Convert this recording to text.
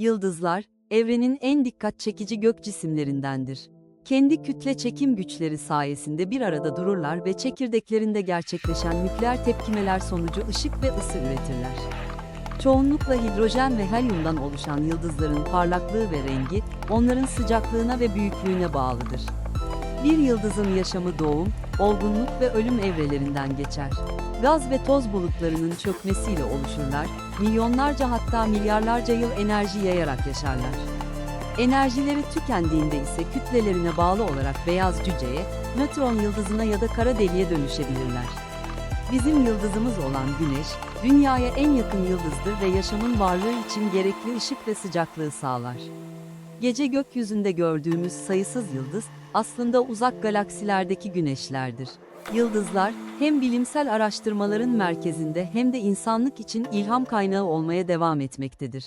Yıldızlar, evrenin en dikkat çekici gök cisimlerindendir. Kendi kütle çekim güçleri sayesinde bir arada dururlar ve çekirdeklerinde gerçekleşen nükleer tepkimeler sonucu ışık ve ısı üretirler. Çoğunlukla hidrojen ve helyumdan oluşan yıldızların parlaklığı ve rengi, onların sıcaklığına ve büyüklüğüne bağlıdır. Bir yıldızın yaşamı doğum, olgunluk ve ölüm evrelerinden geçer. Gaz ve toz bulutlarının çökmesiyle oluşurlar, milyonlarca hatta milyarlarca yıl enerji yayarak yaşarlar. Enerjileri tükendiğinde ise kütlelerine bağlı olarak beyaz cüceye, nötron yıldızına ya da kara deliğe dönüşebilirler. Bizim yıldızımız olan Güneş, Dünya'ya en yakın yıldızdır ve yaşamın varlığı için gerekli ışık ve sıcaklığı sağlar. Gece gökyüzünde gördüğümüz sayısız yıldız, aslında uzak galaksilerdeki güneşlerdir. Yıldızlar, hem bilimsel araştırmaların merkezinde hem de insanlık için ilham kaynağı olmaya devam etmektedir.